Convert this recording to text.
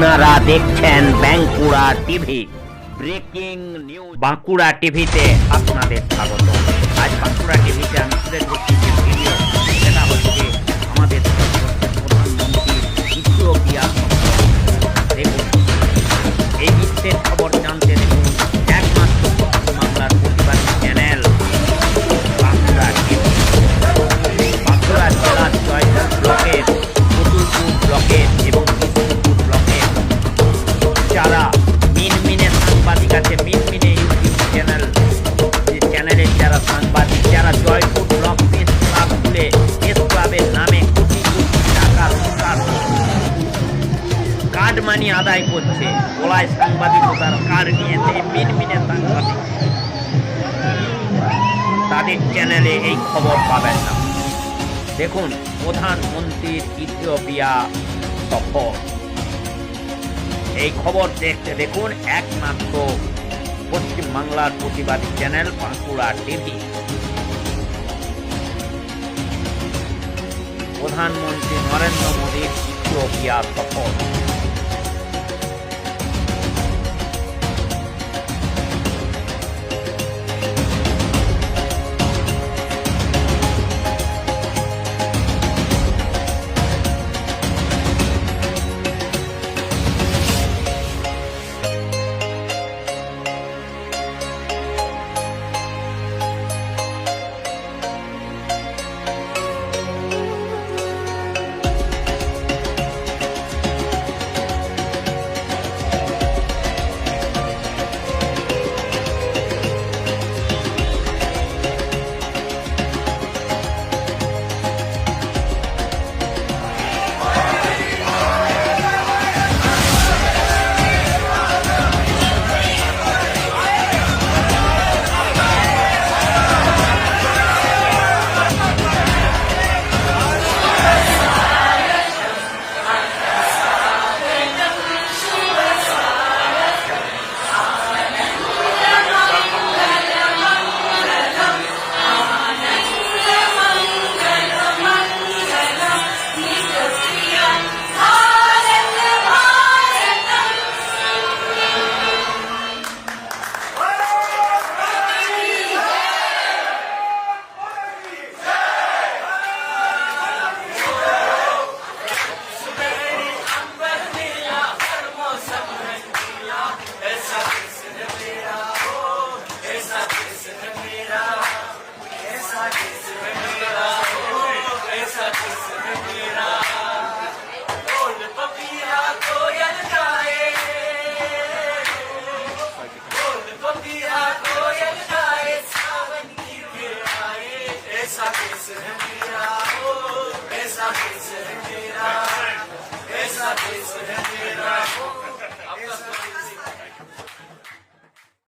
আপনারা দেখছেন Bankura TV. Breaking news. Bankura টিভিতে আপনাদের স্বাগত। আদায় করছে। ওলায় সাংবাদিকতার কার্ড নিয়েছে মিনমিনে সাংবাদিক তাদের চ্যানেলে এই খবর পাবেন না। দেখুন, প্রধানমন্ত্রীর ইথিওপিয়া সফর। এই খবর দেখতে দেখুন একমাত্র পশ্চিম বাংলার প্রতিবাদী চ্যানেল বাঁকুড়া টিভি। প্রধানমন্ত্রী নরেন্দ্র মোদীর ইথিওপিয়া সফর।